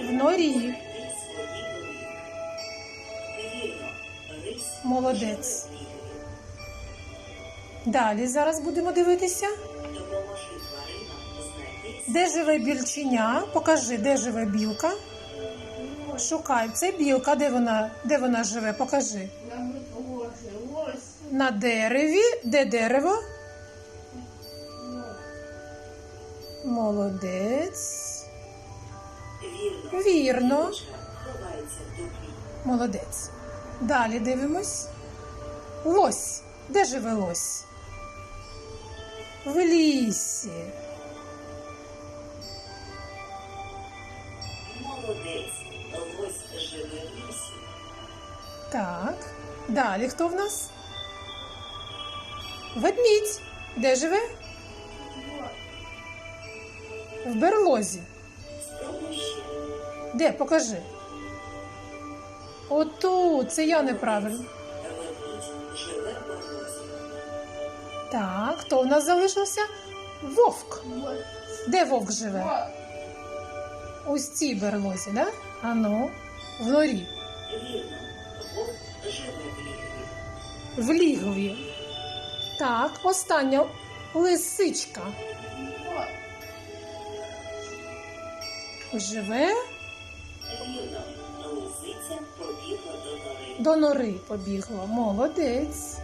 В норі. Молодець. Далі зараз будемо дивитися. Де живе більченя? Покажи, де живе білка. Шукай. Це білка, де вона, де вона живе? Покажи. На дереві. Де дерево? Молодець. Вірно. Молодець. Далі дивимось. Лось. Де живе лось? В лісі. Молодець, ось живе в лісі. Так. Далі хто в нас? Ведмідь. Де живе? В берлозі. Де? Покажи. Отут. Це я неправильно. Так, хто в нас залишився? Вовк. Де вовк живе? Ось цій берлозі, да? Ану, в норі, в лігові. Так, остання лисичка. Живе лисиця побігла до нори. до нори побігла. Молодець.